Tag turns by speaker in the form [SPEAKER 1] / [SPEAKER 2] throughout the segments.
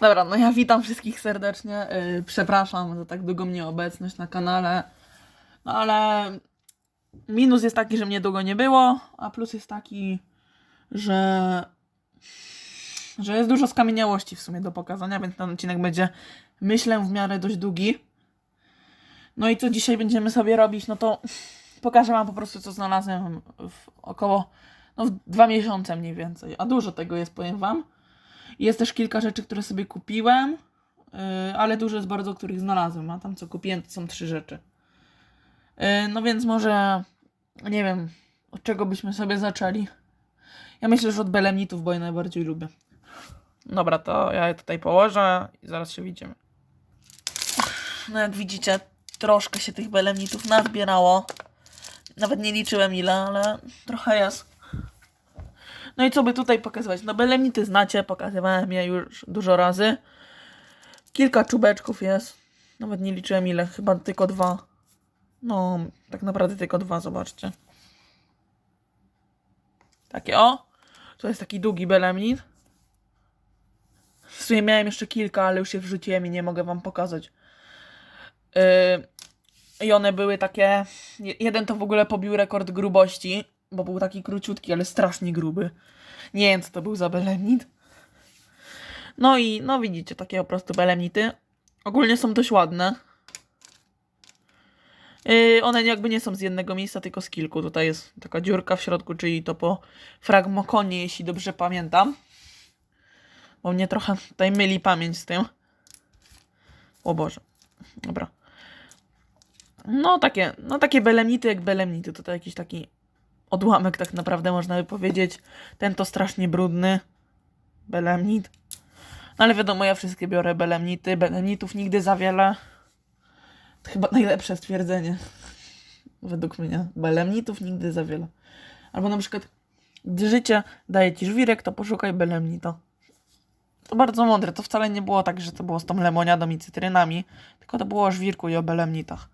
[SPEAKER 1] Dobra, no ja witam wszystkich serdecznie. Yy, przepraszam za tak długą nieobecność na kanale. No ale minus jest taki, że mnie długo nie było, a plus jest taki, że że jest dużo skamieniałości w sumie do pokazania, więc ten odcinek będzie myślę w miarę dość długi. No i co dzisiaj będziemy sobie robić, no to pokażę wam po prostu co znalazłem w około no w dwa miesiące mniej więcej, a dużo tego jest, powiem wam. Jest też kilka rzeczy, które sobie kupiłem, yy, ale dużo jest bardzo, których znalazłem. A tam co kupiłem, to są trzy rzeczy. Yy, no więc może, nie wiem, od czego byśmy sobie zaczęli. Ja myślę, że od belemnitów, bo je najbardziej lubię. Dobra, to ja je tutaj położę i zaraz się widzimy. No jak widzicie, troszkę się tych belemnitów nazbierało. Nawet nie liczyłem ile, ale trochę jest. No i co by tutaj pokazywać? No belemnity znacie, pokazywałem je już dużo razy. Kilka czubeczków jest. Nawet nie liczyłem ile, chyba tylko dwa. No, tak naprawdę tylko dwa, zobaczcie. Takie o. To jest taki długi belemnit. W sumie miałem jeszcze kilka, ale już się wrzuciłem i nie mogę wam pokazać. Yy, I one były takie. je- Jeden to w ogóle pobił rekord grubości, bo był taki króciutki, ale strasznie gruby. Nie wiem, co to był za belemnit. No i, no widzicie, takie po prostu belemnity. Ogólnie są dość ładne. Yy, one jakby nie są z jednego miejsca, tylko z kilku. Tutaj jest taka dziurka w środku, czyli to po fragmokonie, jeśli dobrze pamiętam. Bo mnie trochę tutaj myli pamięć z tym. O Boże. Dobra. No takie, no takie belemnity jak belemnity. To jakiś taki odłamek tak naprawdę można by powiedzieć. Ten to strasznie brudny. Belemnit. No ale wiadomo, ja wszystkie biorę belemnity. Belemnitów nigdy za wiele. To chyba najlepsze stwierdzenie. Według mnie. Belemnitów nigdy za wiele. Albo na przykład, gdy życie daje ci żwirek, to poszukaj belemnita. To bardzo mądre. To wcale nie było tak, że to było z tą lemoniadą i cytrynami, tylko to było o żwirku i o belemnitach.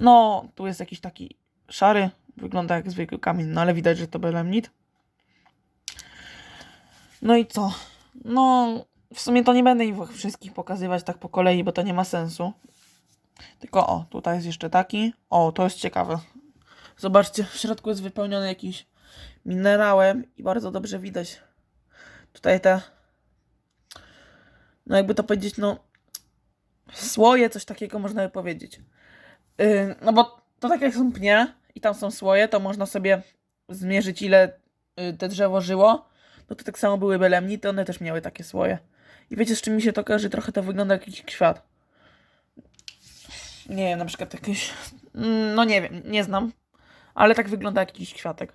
[SPEAKER 1] No, tu jest jakiś taki szary, wygląda jak zwykły kamień, no ale widać, że to belemnit. No i co? No, w sumie to nie będę ich wszystkich pokazywać tak po kolei, bo to nie ma sensu. Tylko o, tutaj jest jeszcze taki. O, to jest ciekawe. Zobaczcie, w środku jest wypełniony jakiś minerałem i bardzo dobrze widać tutaj te, no jakby to powiedzieć, no słoje, coś takiego można by powiedzieć. Yy, no bo to tak jak są pnie i tam są słoje, to można sobie zmierzyć ile y, te drzewo żyło. No to tak samo były belemnity, one też miały takie słoje. I wiecie z czym mi się to kojarzy? Trochę to wygląda jak jakiś kwiat. Nie wiem, na przykład jakiś... mm, No nie wiem, nie znam. Ale tak wygląda jak jakiś kwiatek.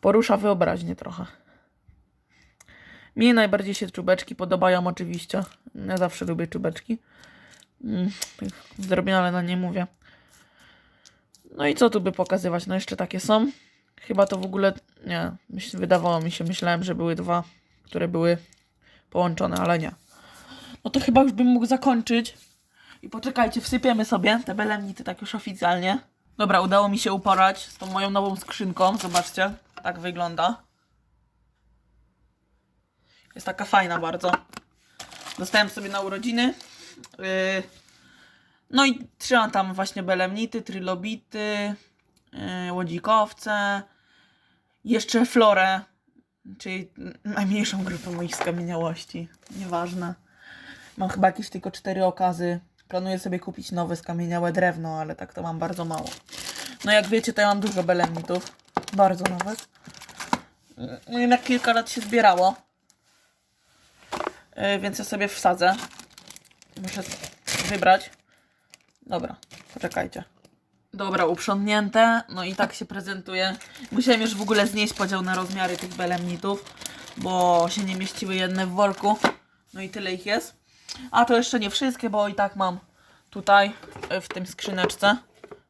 [SPEAKER 1] Porusza wyobraźnię trochę. Mi najbardziej się czubeczki podobają oczywiście. Ja zawsze lubię czubeczki. Mm, tak Zrobione, ale na nie mówię. No i co tu by pokazywać? No jeszcze takie są. Chyba to w ogóle, nie, myśl, wydawało mi się, myślałem, że były dwa, które były połączone, ale nie. No to chyba już bym mógł zakończyć. I poczekajcie, wsypiemy sobie te belemnity tak już oficjalnie. Dobra, udało mi się uporać z tą moją nową skrzynką. Zobaczcie, tak wygląda. Jest taka fajna bardzo. Dostałem sobie na urodziny. Yy, no i trzymam tam właśnie belemnity, trylobity, yy, łodzikowce, jeszcze florę, czyli najmniejszą grupę moich skamieniałości. Nieważne. Mam chyba jakieś tylko cztery okazy. Planuję sobie kupić nowe skamieniałe drewno, ale tak to mam bardzo mało. No jak wiecie, to ja mam dużo belemnitów. Bardzo nawet. No Jednak kilka lat się zbierało. Yy, więc ja sobie wsadzę. Muszę wybrać. Dobra, poczekajcie. Dobra, uprzątnięte. No i tak się prezentuje. Musiałem już w ogóle znieść podział na rozmiary tych belemnitów, bo się nie mieściły jedne w worku. No i tyle ich jest. A to jeszcze nie wszystkie, bo i tak mam tutaj y, w tym skrzyneczce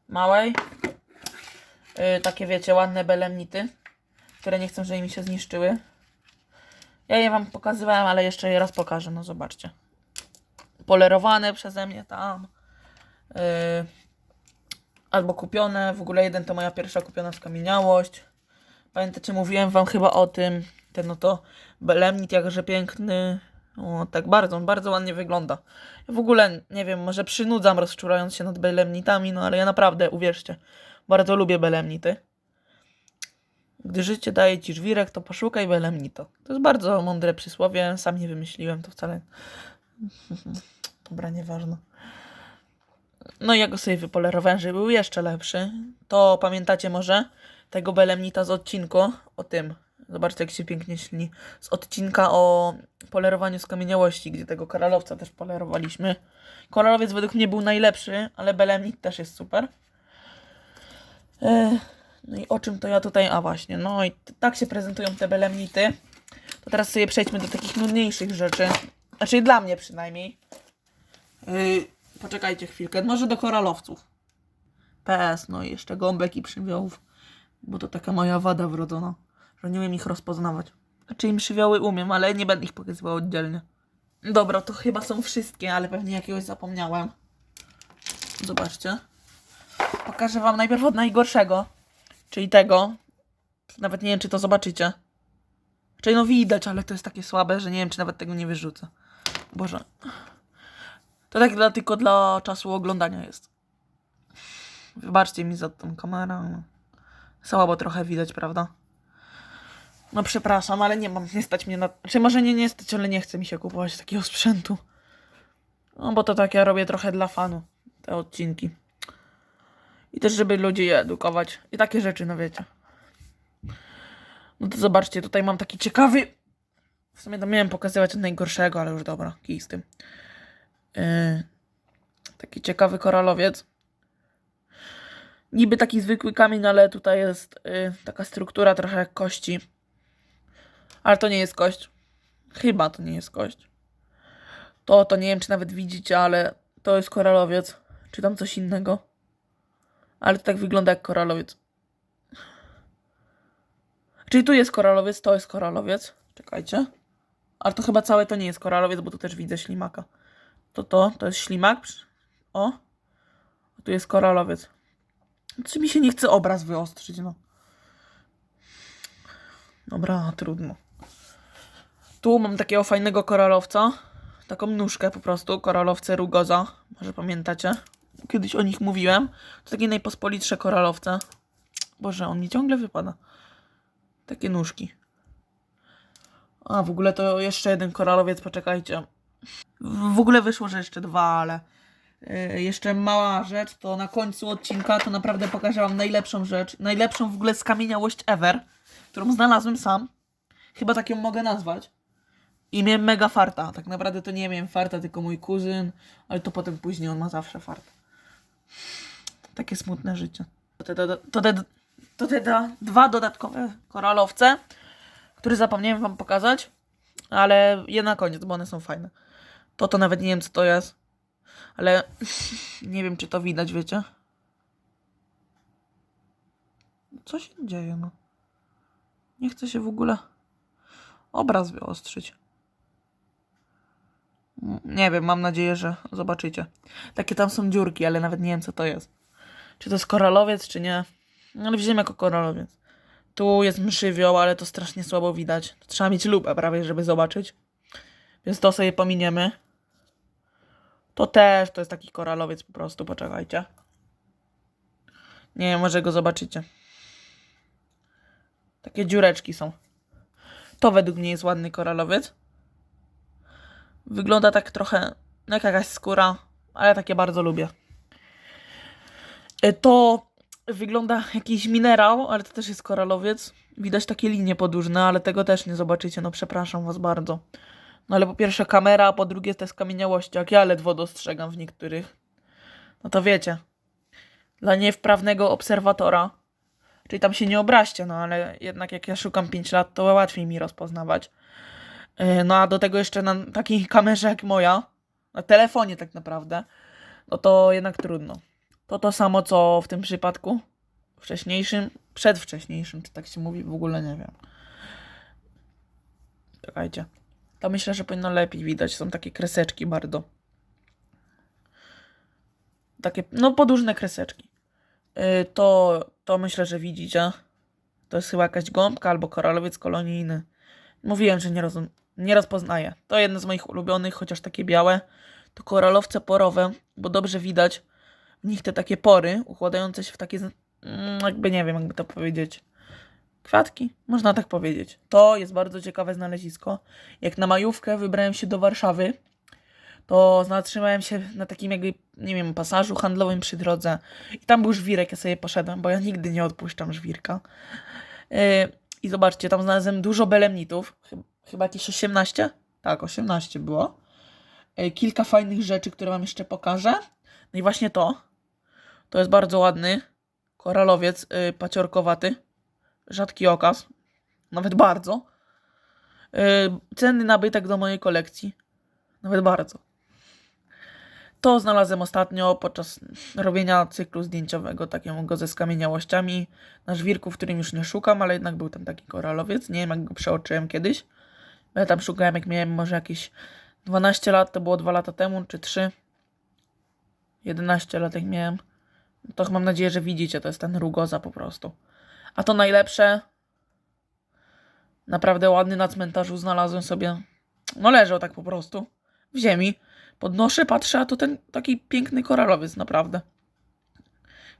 [SPEAKER 1] małej y, takie wiecie, ładne belemnity, które nie chcę, żeby mi się zniszczyły. Ja je wam pokazywałem, ale jeszcze je raz pokażę, no zobaczcie. Polerowane przeze mnie tam. Yy, albo kupione. W ogóle jeden to moja pierwsza kupiona skamieniałość. Pamiętacie, mówiłem wam chyba o tym, ten oto belemnit, jakże piękny. O, tak bardzo, bardzo ładnie wygląda. Ja w ogóle, nie wiem, może przynudzam rozczulając się nad belemnitami, no ale ja naprawdę, uwierzcie, bardzo lubię belemnity. Gdy życie daje ci żwirek, to poszukaj belemnito. To jest bardzo mądre przysłowie, sam nie wymyśliłem, to wcale... Dobra, nieważne. No i ja go sobie wypolerowałem, żeby był jeszcze lepszy. To pamiętacie może tego belemnita z odcinku o tym. Zobaczcie, jak się pięknie śni. Z odcinka o polerowaniu skamieniałości, gdzie tego koralowca też polerowaliśmy. Koralowiec według mnie był najlepszy, ale belemnit też jest super. E, no i o czym to ja tutaj... A właśnie, no i tak się prezentują te belemnity. To teraz sobie przejdźmy do takich nudniejszych rzeczy. Znaczy dla mnie przynajmniej. Yy, poczekajcie chwilkę, może do koralowców. PS, no i jeszcze gąbek i przywiołów. Bo to taka moja wada wrodzona, że nie umiem ich rozpoznawać. Znaczy im przywioły umiem, ale nie będę ich pokazywał oddzielnie. Dobra, to chyba są wszystkie, ale pewnie jakiegoś zapomniałem. Zobaczcie. Pokażę wam najpierw od najgorszego. Czyli tego. Nawet nie wiem, czy to zobaczycie. Czyli no widać, ale to jest takie słabe, że nie wiem, czy nawet tego nie wyrzucę. Boże. To tak dla, tylko dla czasu oglądania jest. Wybaczcie mi za tą kamerę. no. Słabo trochę widać, prawda? No przepraszam, ale nie mam, nie stać mnie na... Czy może nie, nie stać, ale nie chce mi się kupować takiego sprzętu. No bo to tak ja robię trochę dla fanu, te odcinki. I też, żeby ludzi je edukować. I takie rzeczy, no wiecie. No to zobaczcie, tutaj mam taki ciekawy... W sumie to miałem pokazywać najgorszego, ale już dobra, kij z tym. Yy, taki ciekawy koralowiec. Niby taki zwykły kamień, ale tutaj jest yy, taka struktura trochę jak kości. Ale to nie jest kość. Chyba to nie jest kość. To, to nie wiem, czy nawet widzicie, ale to jest koralowiec. Czy tam coś innego. Ale to tak wygląda jak koralowiec. Czyli tu jest koralowiec, to jest koralowiec. Czekajcie. Ale to chyba całe to nie jest koralowiec, bo tu też widzę ślimaka. To to, to jest ślimak. O. Tu jest koralowiec. Czy mi się nie chce obraz wyostrzyć, no. Dobra, trudno. Tu mam takiego fajnego koralowca. Taką nóżkę po prostu, koralowce rugoza. Może pamiętacie? Kiedyś o nich mówiłem. To takie najpospolitsze koralowce. Boże, on mi ciągle wypada. Takie nóżki. A, w ogóle to jeszcze jeden koralowiec, poczekajcie. W ogóle wyszło, że jeszcze dwa, ale yy, jeszcze mała rzecz, to na końcu odcinka to naprawdę pokażę wam najlepszą rzecz, najlepszą w ogóle skamieniałość ever, którą znalazłem sam. Chyba tak ją mogę nazwać. I miałem mega farta. Tak naprawdę to nie miałem farta, tylko mój kuzyn, ale to potem później on ma zawsze farta. Takie smutne życie. To te, to, te, to te dwa dodatkowe koralowce, które zapomniałem wam pokazać, ale je na koniec, bo one są fajne. To to nawet nie wiem co to jest, ale nie wiem czy to widać, wiecie? Co się dzieje, no? Nie chce się w ogóle obraz wyostrzyć. Mm, Nie wiem, mam nadzieję, że zobaczycie. Takie tam są dziurki, ale nawet nie wiem co to jest. Czy to jest koralowiec, czy nie. No, Ale wziąłem jako koralowiec. Tu jest mszywioł, ale to strasznie słabo widać. Trzeba mieć lupę prawie, żeby zobaczyć. Więc to sobie pominiemy. To też to jest taki koralowiec po prostu, poczekajcie. Nie może go zobaczycie. Takie dziureczki są. To według mnie jest ładny koralowiec. Wygląda tak trochę jak jakaś skóra, ale takie bardzo lubię. E, To wygląda jakiś minerał, ale to też jest koralowiec. Widać takie linie podłużne, ale tego też nie zobaczycie, no przepraszam was bardzo. No ale po pierwsze kamera, a po drugie te skamieniałości, jak ja ledwo dostrzegam w niektórych. No to wiecie, dla niewprawnego obserwatora, czyli tam się nie obraźcie, no ale jednak jak ja szukam 5 lat, to łatwiej mi rozpoznawać. Yy, No a do tego jeszcze na takiej kamerze jak moja, na telefonie tak naprawdę, no to jednak trudno. To to samo co w tym przypadku wcześniejszym, przedwcześniejszym, czy tak się mówi, w ogóle nie wiem. Czekajcie. To myślę, że powinno lepiej widać. Są takie kreseczki bardzo. Takie, no podłużne kreseczki. Yy, to, to myślę, że widzicie. To jest chyba jakaś gąbka albo koralowiec kolonijny. Mówiłem, że nie, rozum- nie rozpoznaję. To jedno z moich ulubionych, chociaż takie białe. To koralowce porowe, bo dobrze widać w nich te takie pory układające się w takie, mm, jakby nie wiem, jakby to powiedzieć. Kwiatki, można tak powiedzieć. To jest bardzo ciekawe znalezisko. Jak na majówkę wybrałem się do Warszawy, to zatrzymałem się na takim jakby, nie wiem, pasażu handlowym przy drodze i tam był żwirek, ja sobie poszedłem, bo ja nigdy nie odpuszczam żwirka. Yy, I zobaczcie, tam znalazłem dużo belemnitów, chyba, jakieś 18? Tak, 18 było. Yy, kilka fajnych rzeczy, które wam jeszcze pokażę. No i właśnie to, to jest bardzo ładny koralowiec yy, paciorkowaty, rzadki okaz, nawet bardzo. Yy, cenny nabytek do mojej kolekcji, nawet bardzo. To znalazłem ostatnio podczas robienia cyklu zdjęciowego, takiego ze skamieniałościami na żwirku, w którym już nie szukam, ale jednak był tam taki koralowiec. Nie wiem, jak go przeoczyłem kiedyś. Ja tam szukałem, jak miałem może jakieś 12 lat, to było 2 lata temu, czy 3. 11 lat jak miałem. No To mam nadzieję, że widzicie, to jest ten rugoza po prostu. A to najlepsze, naprawdę ładny na cmentarzu znalazłem sobie. No leżał tak po prostu w ziemi. Podnoszę, patrzę, a to ten taki piękny koralowiec, naprawdę.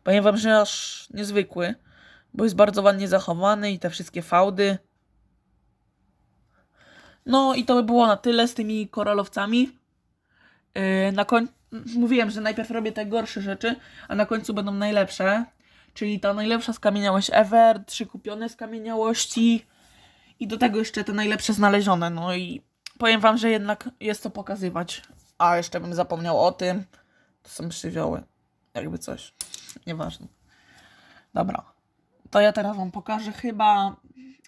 [SPEAKER 1] Powiem wam, że aż niezwykły, bo jest bardzo ładnie zachowany i te wszystkie fałdy. No i to by było na tyle z tymi koralowcami. Yy, na koń... Mówiłem, że najpierw robię te gorsze rzeczy, a na końcu będą najlepsze. Czyli ta najlepsza skamieniałość ever, trzy kupione skamieniałości i do tego jeszcze te najlepsze znalezione. No i powiem wam, że jednak jest to pokazywać. A jeszcze bym zapomniał o tym. To są przywioły. Jakby coś. Nieważne. Dobra. To ja teraz wam pokażę chyba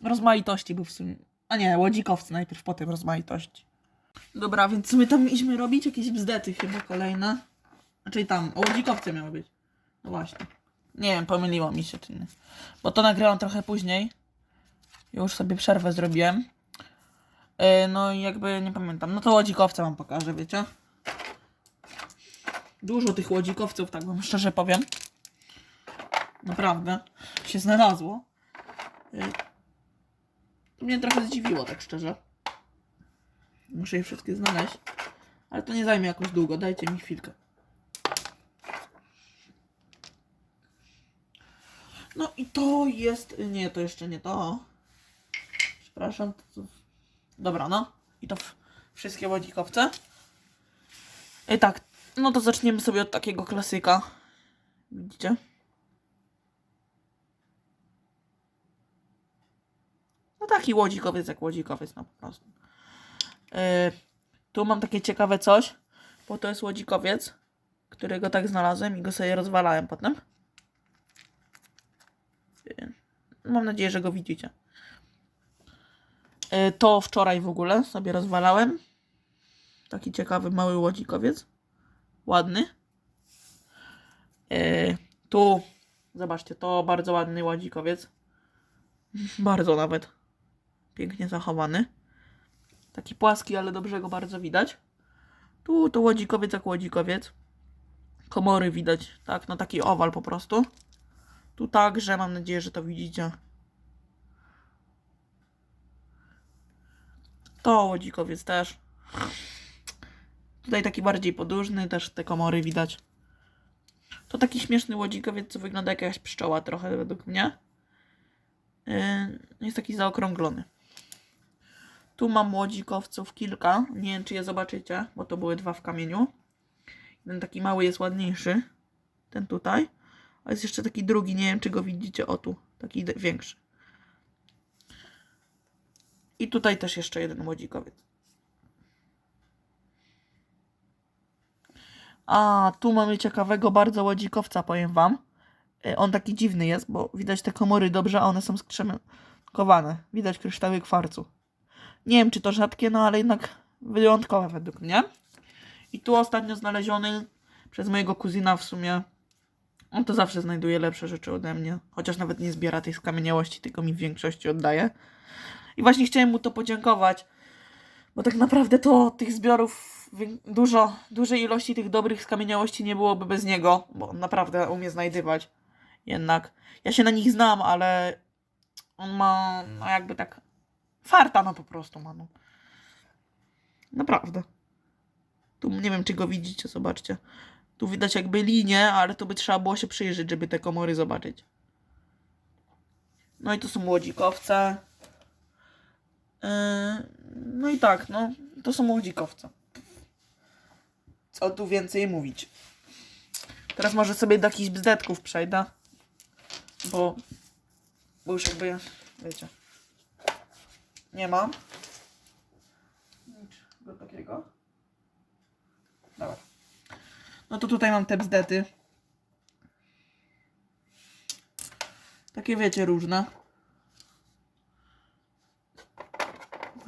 [SPEAKER 1] rozmaitości, bo w sumie. A nie, łodzikowcy najpierw, potem rozmaitości. Dobra, więc co my tam mieliśmy robić? Jakieś bzdety chyba kolejne. Znaczy tam, łodzikowce miały być. No właśnie. Nie wiem, pomyliło mi się. Bo to nagrałam trochę później. Już sobie przerwę zrobiłem. Yy, no i jakby nie pamiętam. No to łodzikowce wam pokażę, wiecie? Dużo tych łodzikowców, tak wam szczerze powiem. Naprawdę. Się znalazło. To mnie trochę zdziwiło, tak szczerze. Muszę je wszystkie znaleźć. Ale to nie zajmie jakoś długo. Dajcie mi chwilkę. No i to jest... Nie, to jeszcze nie to. Przepraszam. Dobra, no. I to wszystkie łodzikowce. I tak, no to zaczniemy sobie od takiego klasyka. Widzicie? No taki łodzikowiec jak łodzikowiec, no po prostu. Yy, tu mam takie ciekawe coś, bo to jest łodzikowiec, którego tak znalazłem i go sobie rozwalałem potem. Yy, mam nadzieję, że go widzicie. Yy, to wczoraj w ogóle sobie rozwalałem. Taki ciekawy mały łodzikowiec. Ładny. Yy, tu, zobaczcie, to bardzo ładny łodzikowiec. Bardzo nawet. Pięknie zachowany. Taki płaski, ale dobrze go bardzo widać. Tu to łodzikowiec jak łodzikowiec. Komory widać, tak, no taki owal po prostu. Tu także, mam nadzieję, że to widzicie. To łodzikowiec też. Tutaj taki bardziej podłużny, też te komory widać. To taki śmieszny łodzikowiec, co wygląda jak jakaś pszczoła trochę według mnie. Yy, jest taki zaokrąglony. Tu mam łodzikowców kilka. Nie wiem, czy je zobaczycie, bo to były dwa w kamieniu. Jeden taki mały jest ładniejszy. Ten tutaj. A jest jeszcze taki drugi, nie wiem, czy go widzicie. O tu, taki większy. I tutaj też jeszcze jeden łodzikowiec. A, tu mamy ciekawego bardzo łodzikowca, powiem wam. Y, On taki dziwny jest, bo widać te komory dobrze, a one są skrzemkowane. Widać kryształy kwarcu. Nie wiem, czy to rzadkie, no ale jednak wyjątkowe według mnie. I tu ostatnio znaleziony przez mojego kuzyna w sumie. On to zawsze znajduje lepsze rzeczy ode mnie. Chociaż nawet nie zbiera tej skamieniałości, tylko mi w większości oddaje. I właśnie chciałem mu to podziękować. Bo tak naprawdę to tych zbiorów dużo, dużej ilości tych dobrych skamieniałości nie byłoby bez niego, bo on naprawdę umie znajdywać. Jednak ja się na nich znam, ale On ma, no jakby tak, farta no po prostu ma, no. Naprawdę. Tu nie wiem, czy go widzicie, zobaczcie. Tu widać jakby linię, ale to by trzeba było się przyjrzeć, żeby te komory zobaczyć. No i to są łodzikowce. Yy, no i tak, no, to są łodzikowce. Co tu więcej mówić? Teraz może sobie do jakichś bzdetków przejdę. Bo, bo już jakby, wiecie, nie mam. Niczego takiego. Dobra. No to tutaj mam te bzdety. Takie wiecie, różne.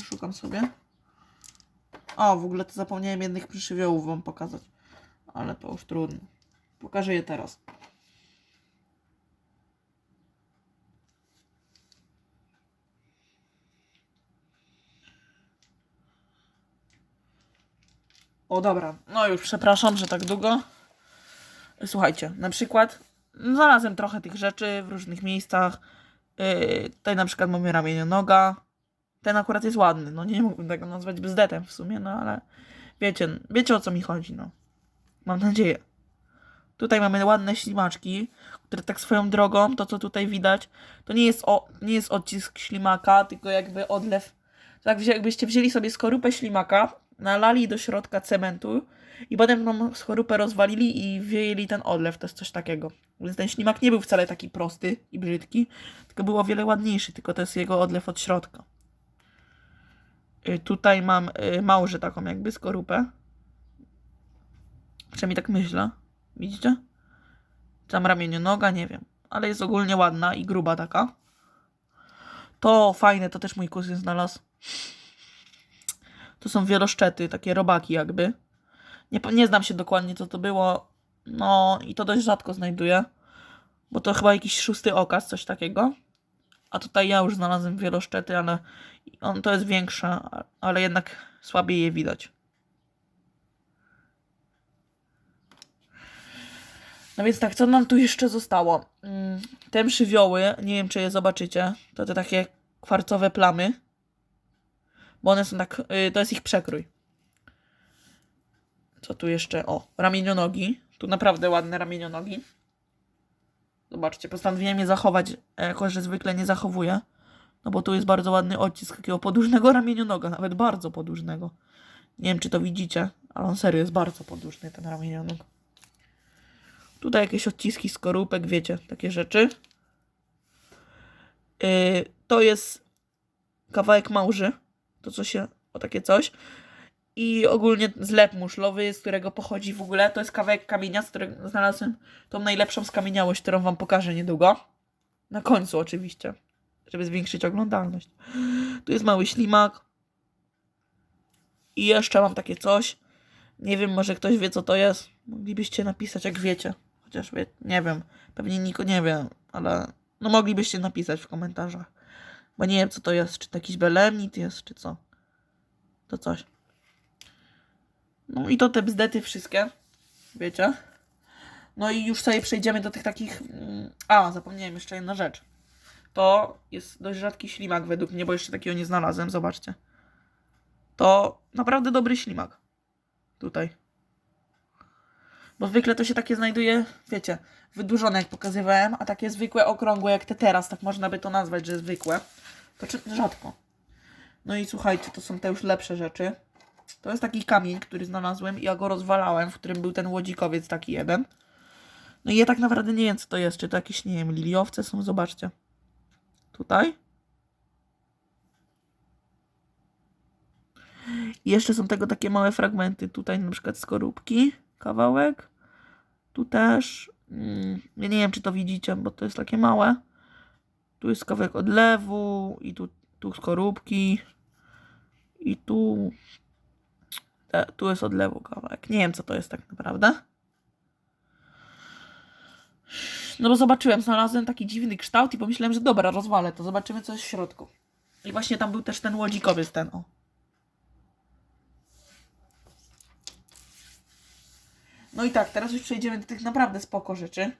[SPEAKER 1] Szukam sobie. O, w ogóle to zapomniałem jednych przyszywiołów wam pokazać. Ale to już trudno. Pokażę je teraz. O, dobra. No już przepraszam, że tak długo. Słuchajcie, na przykład znalazłem trochę tych rzeczy w różnych miejscach. Yy, tutaj na przykład mamy ramienie noga. Ten akurat jest ładny. No nie mógłbym tego nazwać bezdetem w sumie, no ale wiecie, wiecie o co mi chodzi, no. Mam nadzieję. Tutaj mamy ładne ślimaczki, które tak swoją drogą, to co tutaj widać, to nie jest, o, nie jest odcisk ślimaka, tylko jakby odlew. Tak jakbyście wzięli sobie skorupę ślimaka, nalali do środka cementu i potem tą skorupę rozwalili i wyjęli ten odlew, to jest coś takiego. Więc ten ślimak nie był wcale taki prosty i brzydki, tylko był o wiele ładniejszy, tylko to jest jego odlew od środka. Y, Tutaj mam y, małże taką jakby skorupę. Przynajmniej tak myślę. Widzicie? Tam ramieniu noga, nie wiem. Ale jest ogólnie ładna i gruba taka. To fajne, to też mój kuzyn znalazł. To są wieloszczety, takie robaki jakby. Nie, nie znam się dokładnie co to było. No i to dość rzadko znajduję. Bo to chyba jakiś szósty okaz, coś takiego. A tutaj ja już znalazłem wieloszczety, ale on to jest większe, ale jednak słabiej je widać. No więc tak, co nam tu jeszcze zostało? Mm, Te żywioły, nie wiem czy je zobaczycie, to te takie kwarcowe plamy. Bo one są tak, y, to jest ich przekrój. Co tu jeszcze? O, ramienionogi. Tu naprawdę ładne ramienionogi. Zobaczcie, postanowiłem je zachować, e, jako że zwykle nie zachowuję. No bo tu jest bardzo ładny odcisk takiego podłużnego ramienionoga, nawet bardzo podłużnego. Nie wiem, czy to widzicie, ale on serio jest bardzo podłużny, ten ramienionog. Tutaj jakieś odciski skorupek, wiecie, takie rzeczy. Yy, to jest kawałek małży, to co się, o takie coś. I ogólnie zlep muszlowy, z którego pochodzi w ogóle, to jest kawałek kamienia, z którego znalazłem tą najlepszą skamieniałość, którą wam pokażę niedługo. Na końcu oczywiście, żeby zwiększyć oglądalność. Tu jest mały ślimak. I jeszcze mam takie coś. Nie wiem, może ktoś wie, co to jest. Moglibyście napisać, jak wiecie. Chociaż wie, nie wiem. Pewnie nikt nie wie, ale no moglibyście napisać w komentarzach. Bo nie wiem, co to jest. Czy to jakiś belemnit jest, czy co. To coś. No i to te bzdety wszystkie. Wiecie. No i już sobie przejdziemy do tych takich... mm, A, zapomniałem jeszcze jedna rzecz. To jest dość rzadki ślimak według mnie, bo jeszcze takiego nie znalazłem. Zobaczcie. To naprawdę dobry ślimak. Tutaj. Bo zwykle to się takie znajduje, wiecie, wydłużone jak pokazywałem, a takie zwykłe, okrągłe jak te teraz, tak można by to nazwać, że zwykłe, to czy, rzadko. No i słuchajcie, to są te już lepsze rzeczy. To jest taki kamień, który znalazłem i ja go rozwalałem, w którym był ten łodzikowiec taki jeden. No i ja tak naprawdę nie wiem, co to jest. Czy to jakieś, nie wiem, liliowce są? Zobaczcie. Tutaj. I jeszcze są tego takie małe fragmenty. Tutaj na przykład skorupki, kawałek. Tu też. Mm, ja nie wiem, czy to widzicie, bo to jest takie małe. Tu jest kawałek odlewu i tu, tu skorupki. I tu. Tu jest odlewu kawałek. Nie wiem, co to jest tak naprawdę. No bo zobaczyłem, znalazłem taki dziwny kształt i pomyślałem, że dobra, rozwalę to, zobaczymy co jest w środku. I właśnie tam był też ten łodzikowiec, ten o. No i tak, teraz już przejdziemy do tych naprawdę spoko rzeczy.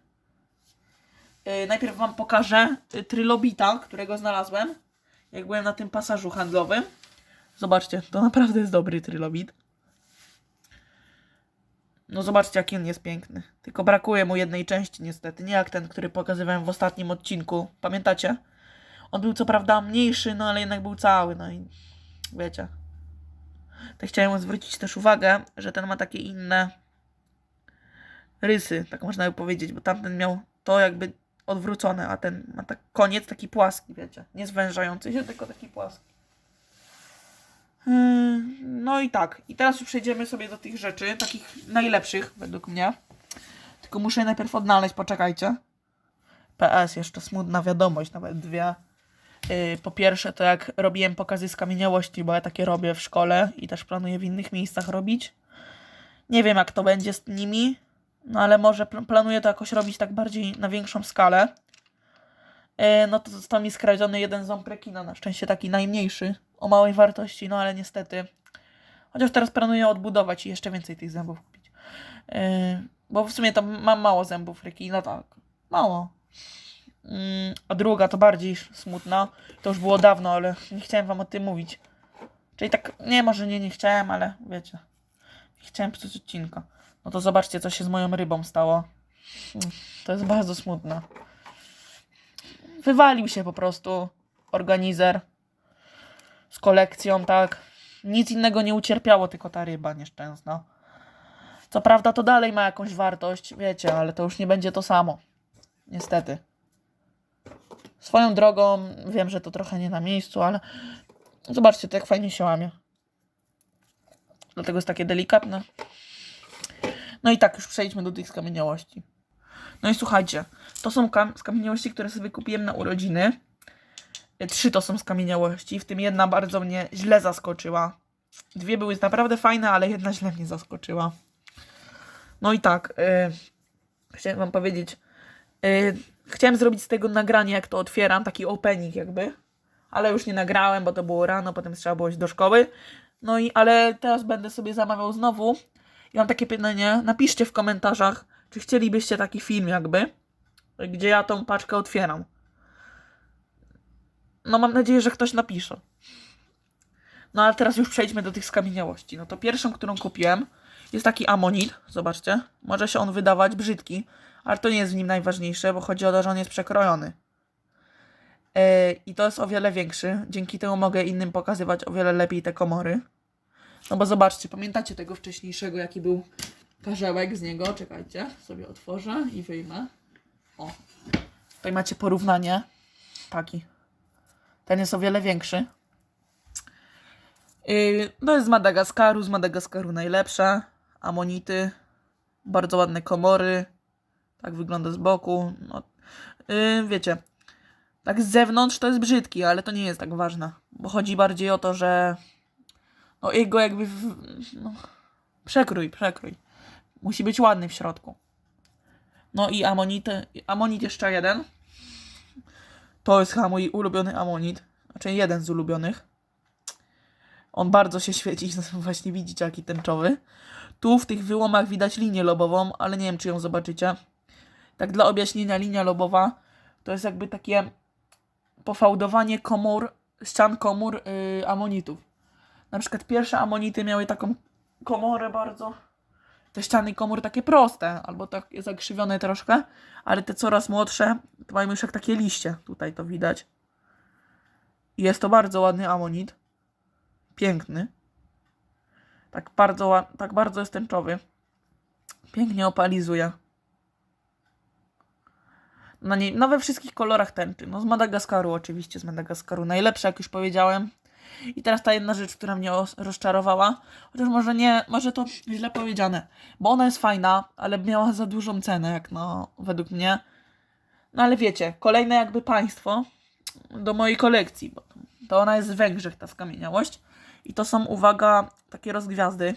[SPEAKER 1] Yy, najpierw wam pokażę y, trylobita, którego znalazłem. Jak byłem na tym pasażu handlowym. Zobaczcie, to naprawdę jest dobry trylobit. No zobaczcie, jaki on jest piękny. Tylko brakuje mu jednej części niestety. Nie jak ten, który pokazywałem w ostatnim odcinku. Pamiętacie? On był co prawda mniejszy, no ale jednak był cały. No i wiecie. To chciałem zwrócić też uwagę, że ten ma takie inne rysy, tak można by powiedzieć, bo tamten miał to jakby odwrócone, a ten ma tak koniec taki płaski, wiecie. Nie zwężający się, tylko taki płaski. Yy, No i tak. I teraz już przejdziemy sobie do tych rzeczy, takich najlepszych według mnie. Tylko muszę je najpierw odnaleźć, poczekajcie. PS, jeszcze smutna wiadomość, nawet dwie. Yy, po pierwsze, to jak robiłem pokazy skamieniałości, bo ja takie robię w szkole i też planuję w innych miejscach robić. Nie wiem, jak to będzie z nimi, no ale może pl- planuję to jakoś robić tak bardziej na większą skalę. Yy, no to został mi skradziony jeden ząb rekina, na szczęście taki najmniejszy, o małej wartości, no ale niestety. Chociaż teraz planuję odbudować i jeszcze więcej tych zębów kupić. Yy, bo w sumie to mam mało zębów rekina, tak. Mało. Mm, a druga to bardziej smutna. To już było dawno, ale nie chciałem wam o tym mówić. Czyli tak, nie, może nie, nie chciałem, ale wiecie. Nie chciałem psuć odcinka. No to zobaczcie, co się z moją rybą stało. Mm, To jest bardzo smutne. Wywalił się po prostu organizer z kolekcją, tak. Nic innego nie ucierpiało, tylko ta ryba nieszczęsna. Co prawda to dalej ma jakąś wartość, wiecie, ale to już nie będzie to samo. Niestety. Swoją drogą, wiem, że to trochę nie na miejscu, ale zobaczcie, to jak fajnie się łamie. Dlatego jest takie delikatne. No i tak, już przejdźmy do tych skamieniałości. No i słuchajcie, to są kam- skamieniałości, które sobie kupiłem na urodziny. Y, Trzy to są skamieniałości, w tym jedna bardzo mnie źle zaskoczyła. Dwie były naprawdę fajne, ale jedna źle mnie zaskoczyła. No i tak, y, chciałem wam powiedzieć, y, chciałem zrobić z tego nagranie, jak to otwieram, taki opening jakby, ale już nie nagrałem, bo to było rano, potem trzeba było iść do szkoły. No i, ale teraz będę sobie zamawiał znowu. I mam takie pytanie, napiszcie w komentarzach, czy chcielibyście taki film jakby, gdzie ja tą paczkę otwieram. No mam nadzieję, że ktoś napisze. No ale teraz już przejdźmy do tych skamieniałości. No to pierwszą, którą kupiłem, jest taki amonit. Zobaczcie. Może się on wydawać brzydki, ale to nie jest w nim najważniejsze, bo chodzi o to, że on jest przekrojony. Yy, I to jest o wiele większy. Dzięki temu mogę innym pokazywać o wiele lepiej te komory. No bo zobaczcie, pamiętacie tego wcześniejszego, jaki był karzełek z niego? Czekajcie, sobie otworzę i wyjmę. O. Tutaj macie porównanie. Taki. Ten jest o wiele większy. Yy, to jest z Madagaskaru, z Madagaskaru najlepsze. Amonity. Bardzo ładne komory. Tak wygląda z boku. No, yy, wiecie, tak z zewnątrz to jest brzydki, ale to nie jest tak ważne. Bo chodzi bardziej o to, że no jego jakby w, no, przekrój, przekrój. Musi być ładny w środku. No i amonity, amonit jeszcze jeden. To jest chyba mój ulubiony amonit. Znaczy jeden z ulubionych. On bardzo się świeci, właśnie widzicie jaki tęczowy. Tu w tych wyłomach widać linię lobową, ale nie wiem czy ją zobaczycie. Tak dla objaśnienia linia lobowa to jest jakby takie pofałdowanie komór, ścian komór yy, amonitów. Na przykład pierwsze amonity miały taką komorę bardzo. Te ściany komór takie proste, albo tak zakrzywione troszkę, ale te coraz młodsze to mają już jak takie liście. Tutaj to widać. Jest to bardzo ładny amonit. Piękny. Tak bardzo, tak bardzo jest tęczowy. Pięknie opalizuje. No, nie, no we wszystkich kolorach tęczy. No z Madagaskaru oczywiście, z Madagaskaru. Najlepsze, jak już powiedziałem. I teraz ta jedna rzecz, która mnie rozczarowała, chociaż może nie, może to źle powiedziane, bo ona jest fajna, ale miała za dużą cenę, jak no, według mnie. No ale wiecie, kolejne jakby państwo do mojej kolekcji, bo to ona jest z Węgrzech, ta skamieniałość. I to są, uwaga, takie rozgwiazdy.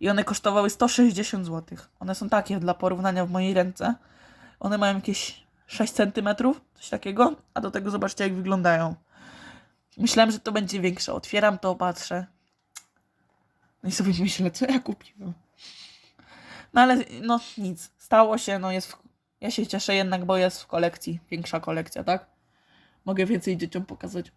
[SPEAKER 1] I one kosztowały 160 zł. One są takie dla porównania w mojej ręce. One mają jakieś 6 cm, coś takiego, a do tego zobaczcie jak wyglądają. Myślałem, że to będzie większe. Otwieram to, patrzę. No i sobie myślę, co ja kupiłem. No ale no nic, stało się, no jest w, Ja się cieszę jednak, bo jest w kolekcji, większa kolekcja, tak? Mogę więcej dzieciom pokazać.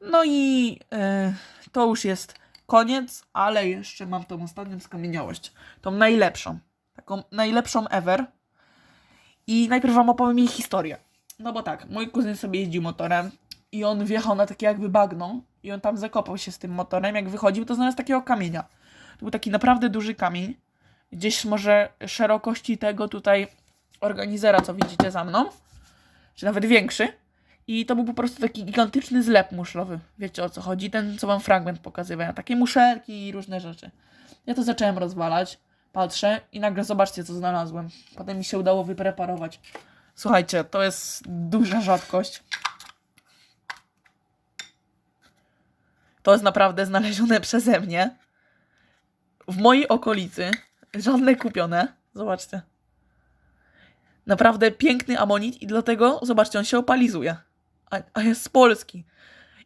[SPEAKER 1] No i e, to już jest koniec, ale jeszcze mam tą ostatnią skamieniałość. Tą najlepszą. Taką najlepszą ever. I najpierw wam opowiem jej historię. No bo tak, mój kuzyn sobie jeździł motorem i on wjechał na takie jakby bagno i on tam zakopał się z tym motorem. Jak wychodził, to znalazł takiego kamienia. To był taki naprawdę duży kamień. Gdzieś może szerokości tego tutaj organizera, co widzicie za mną. Czy nawet większy. I to był po prostu taki gigantyczny zlep muszlowy. Wiecie o co chodzi? Ten, co wam fragment pokazywałem. Takie muszelki i różne rzeczy. Ja to zacząłem rozwalać. Patrzę i nagle zobaczcie, co znalazłem. Potem mi się udało wypreparować. Słuchajcie, to jest duża rzadkość. To jest naprawdę znalezione przeze mnie. W mojej okolicy. Żadne kupione. Zobaczcie. Naprawdę piękny amonit i dlatego, zobaczcie, on się opalizuje. A, a jest z Polski.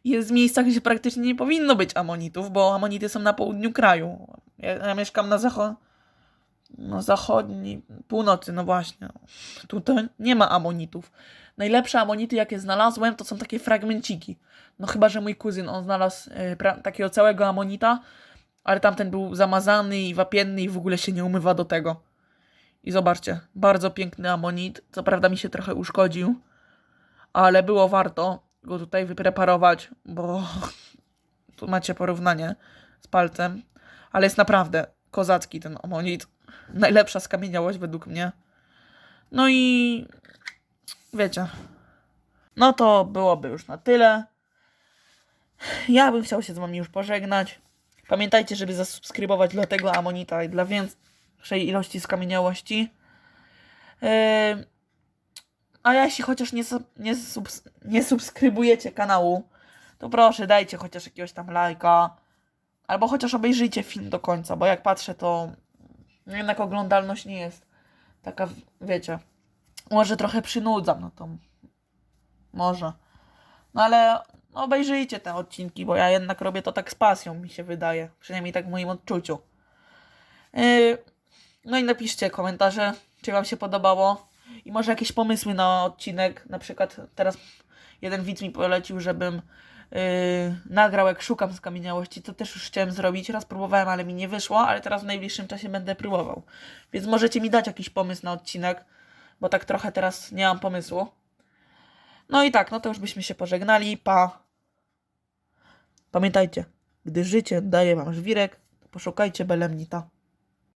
[SPEAKER 1] Jest w miejscach, gdzie praktycznie nie powinno być amonitów, bo amonity są na południu kraju. Ja, ja mieszkam na zachod... No zachodni, północy, no właśnie. Tutaj nie ma amonitów. Najlepsze amonity, jakie znalazłem, to są takie fragmenciki. No chyba, że mój kuzyn, on znalazł pra- takiego całego amonita, ale tamten był zamazany i wapienny i w ogóle się nie umywa do tego. I zobaczcie, bardzo piękny amonit. Co prawda mi się trochę uszkodził, ale było warto go tutaj wypreparować, bo tu macie porównanie z palcem. Ale jest naprawdę kozacki ten amonit. Najlepsza skamieniałość według mnie. No i wiecie. No to byłoby już na tyle. Ja bym chciał się z wami już pożegnać. Pamiętajcie, żeby zasubskrybować dla tego amonita i dla większej ilości skamieniałości. Yy, a jeśli chociaż nie, nie, subs- nie subskrybujecie kanału, to proszę dajcie chociaż jakiegoś tam lajka. Albo chociaż obejrzyjcie film do końca, bo jak patrzę, to jednak oglądalność nie jest taka, wiecie, może trochę przynudzam na tą. Może. No ale obejrzyjcie te odcinki, bo ja jednak robię to tak z pasją, mi się wydaje. Przynajmniej tak w moim odczuciu. Yy, no i napiszcie komentarze, czy Wam się podobało. I może jakieś pomysły na odcinek. Na przykład teraz jeden widz mi polecił, żebym yy, nagrał jak szukam skamieniałości. To też już chciałem zrobić. Raz próbowałem, ale mi nie wyszło, ale teraz w najbliższym czasie będę próbował. Więc możecie mi dać jakiś pomysł na odcinek, bo tak trochę teraz nie mam pomysłu. No i tak, no to już byśmy się pożegnali. Pa. Pamiętajcie, gdy życie daje wam żwirek, poszukajcie belemnita.